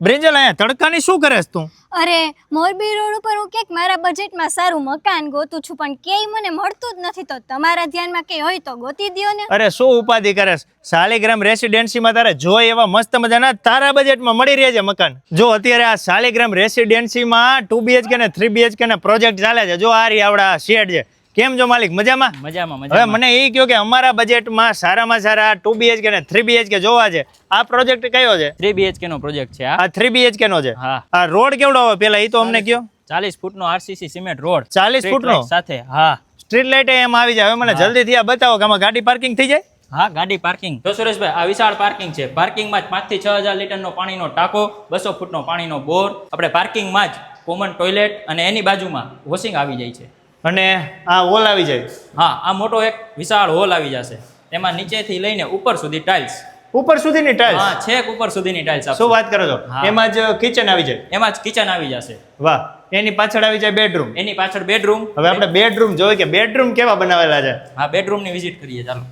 Brinjal અહીંયા તડકાની શું કરે છે તું? અરે મોરબી રોડ ઉપર હું ક્યાંક મારા બજેટમાં સારું મકાન ગોતું છું પણ ક્યાંય મને મળતું જ નથી તો તમારા ધ્યાનમાં કંઈ હોય તો ગોતી દ્યો ને. અરે શું ઉપાધિ કરેસ શાલિગ્રામ રેસિડેન્સીમાં તારે જોઈ એવા મસ્ત મજાના તારા બજેટમાં મળી રહે છે મકાન. જો અત્યારે આ શાલિગ્રામ રેસિડેન્સીમાં ટુ બીએચકે ને થ્રી બીએચકે ના પ્રોજેક્ટ ચાલે છે જો આ રી આવડા શેડ છે. કેમ જો માલિક? મજામાં? મજામાં હવે મને એ કહ્યું કે અમારા બજેટમાં સારામાં સારા ટુ બીએચકે ને થ્રી બીએચકે જોવા છે. આ પ્રોજેક્ટ કયો છે? થ્રી બીએચકે નો પ્રોજેક્ટ છે આ થ્રી બીએચકે નો છે? આ રોડ કેવડો હોય પેલા? એ તો અમને કયો? ચાલીસ ફૂટ નો આરસીસી સિમેન્ટ રોડ. ચાલીસ ફૂટ નો સાથે હા. સ્ટ્રીટ લાઇટ એમ આવી જાય. હવે મને જલ્દીથી આ બતાવો કે આમાં ગાડી પાર્કિંગ થઈ જાય? હા ગાડી પાર્કિંગ તો સુરેશભાઈ આ વિશાળ પાર્કિંગ છે. પાર્કિંગમાં જ પાંચથી છ હજાર લીટરનો પાણીનો ટાંકો બસો ફૂટનો પાણીનો બોર. આપણે પાર્કિંગમાં જ કોમન ટોયલેટ અને એની બાજુમાં વોશિંગ આવી જાય છે. અને આ હોલ આવી જાય. હા આ મોટો એક વિશાળ હોલ આવી જશે. એમાં નીચેથી લઈને ઉપર સુધી ટાઇલ્સ ઉપર સુધીની ટાઇલ્સ હા છેક ઉપર સુધીની ટાઇલ્સ શું વાત કરો છો? એમાં જ કિચન આવી જાય. એમાં જ કિચન આવી જશે. વાહ એની પાછળ આવી જાય બેડરૂમ એની પાછળ બેડરૂમ હવે આપણે બેડરૂમ જોઈએ કે બેડરૂમ કેવા બનાવેલા છે? હા બેડરૂમની વિઝિટ કરીએ ચાલો.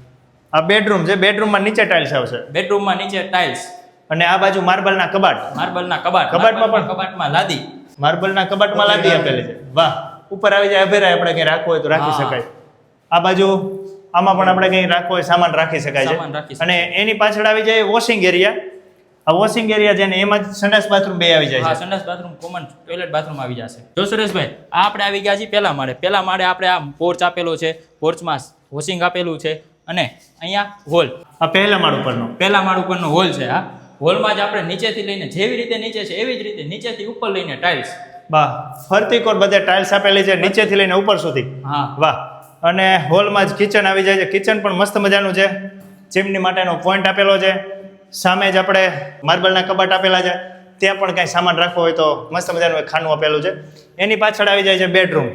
આ બેડરૂમ છે બેડરૂમમાં નીચે ટાઇલ્સ આવશે. બેડરૂમમાં નીચે ટાઇલ્સ અને આ બાજુ માર્બલના કબાટ. માર્બલના કબાટ. કબાટમાં પણ? કબાટમાં લાદી. માર્બલના કબાટમાં લાદી આપેલી છે. વાહ. ઉપર આવી જાય અભેરાય આપણે કંઈ રાખવું હોય તો રાખી શકાય. આ બાજુ આમાં પણ આપણે કંઈ રાખવું હોય સામાન રાખી શકાય છે. અને એની પાછળ આવી જાય વોશિંગ એરિયા આ વોશિંગ એરિયા છે ને એમાં જ સંડાસ બાથરૂમ બે આવી જાય છે. સંડાસ બાથરૂમ કોમન ટોયલેટ બાથરૂમ આવી જશે. જો સુરેશભાઈ આ આપણે આવી ગયા છીએ પહેલા માળે. પહેલા માળે આપણે આ પોર્ચ આપેલો છે. પોર્ચમાં વોશિંગ આપેલું છે. અને અહીંયા હોલ આ પહેલા માળ ઉપરનો. પહેલા માળ ઉપરનો હોલ છે આ હોલમાં જ આપણે નીચેથી લઈને જેવી રીતે નીચે છે એવી જ રીતે નીચેથી ઉપર લઈને ટાઇલ્સ વાહ ફરતી કોર બધે ટાઇલ્સ આપેલી છે નીચેથી લઈને ઉપર સુધી. હા. વાહ. અને હોલમાં જ કિચન આવી જાય છે. કિચન પણ મસ્ત મજાનું છે. ચીમની માટેનો પોઈન્ટ આપેલો છે. સામે જ આપણે માર્બલના કબાટ આપેલા છે. ત્યાં પણ કાંઈ સામાન રાખવો હોય તો મસ્ત મજાનું એક ખાનું આપેલું છે. એની પાછળ આવી જાય છે બેડરૂમ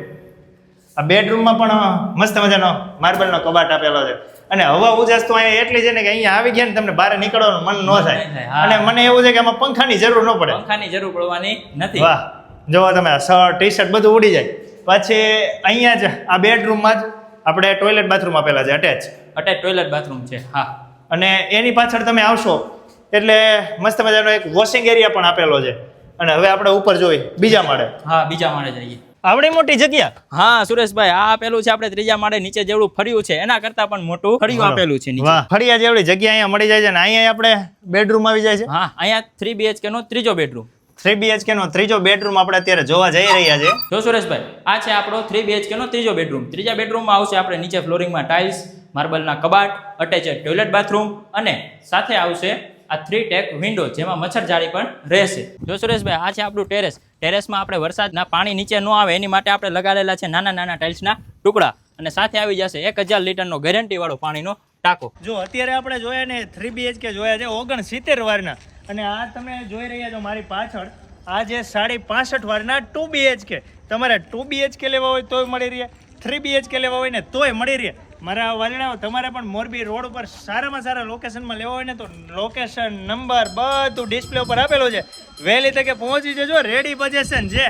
આ બેડરૂમમાં પણ મસ્ત મજાનો માર્બલનો કબાટ આપેલો છે. અને હવા ઉજાસ તો અહીંયા એટલી છે ને કે અહીંયા આવી ગયા ને તમને બહાર નીકળવાનું મન ન થાય. થાય, અને મને એવું છે કે આમાં પંખાની જરૂર ન પડે. પંખાની જરૂર પડવાની નથી. વાહ. જોવો તમે શર્ટ ટી શર્ટ બધું ઉડી જાય. પછી અહીંયા જ આ બેડરૂમમાં જ આપણે ટોયલેટ બાથરૂમ આપેલા છે અટેચ અટેચ ટોયલેટ બાથરૂમ છે હા. અને એની પાછળ તમે આવશો એટલે મસ્ત મજાનો એક વોશિંગ એરિયા પણ આપેલો છે. અને હવે આપણે ઉપર જોઈ બીજા માળે. હા બીજા માળે જઈએ. આવડી મોટી જગ્યા? હા સુરેશભાઈ આ આપેલું છે આપણે ત્રીજા માળે નીચે જેવડું ફર્યું છે એના કરતા પણ મોટું ફળિયું આપેલું છે નીચે. વાહ. ફળિયા જેવડી જગ્યા અહીંયા મળી જાય છે ને અહીંયા આપણે બેડરૂમ આવી જાય છે. હા અહીંયા થ્રી બીએચકે નો ત્રીજો બેડરૂમ થ્રી બીએચકે નો ત્રીજો બેડરૂમ આપણે અત્યારે જોવા જઈ રહ્યા છે જો સુરેશભાઈ આ છે આપણો થ્રી બીએચકે નો ત્રીજો બેડરૂમ ત્રીજા બેડરૂમમાં આવશે આપણે નીચે ફ્લોરિંગમાં ટાઇલ્સ માર્બલના કબાટ અટેચેડ ટોયલેટ બાથરૂમ અને સાથે આવશે આ થ્રી ટેક વિન્ડો જેમાં મચ્છર જાળી પણ રહેશે. જો સુરેશભાઈ આ છે આપણું ટેરેસ ટેરેસમાં આપણે વરસાદના પાણી નીચે ન આવે એની માટે આપણે લગાડેલા છે નાના નાના ટાઇલ્સના ટુકડા. અને સાથે આવી જશે એક હજાર લીટરનો ગેરંટી વાળો પાણીનો ટાંકો. જો અત્યારે આપણે જોયા ને થ્રી બીએચકે જોયા છે ઓગણ સિત્તેર વારના. અને આ તમે જોઈ રહ્યા છો મારી પાછળ, આ જે સાડી પાસઠ વારના ટુ બીએચકે તમારે ટુ બીએચકે લેવા હોય તોય મળી રહે, થ્રી બીએચકે લેવા હોય ને તોય મળી રહે. મારા વાલણાઓ તમારે પણ મોરબી રોડ ઉપર સારામાં સારા લોકેશનમાં લેવા હોય ને તો લોકેશન નંબર બધું ડિસ્પ્લે ઉપર આપેલું છે. વહેલી તકે પહોંચી જજો રેડી પોઝિશન છે.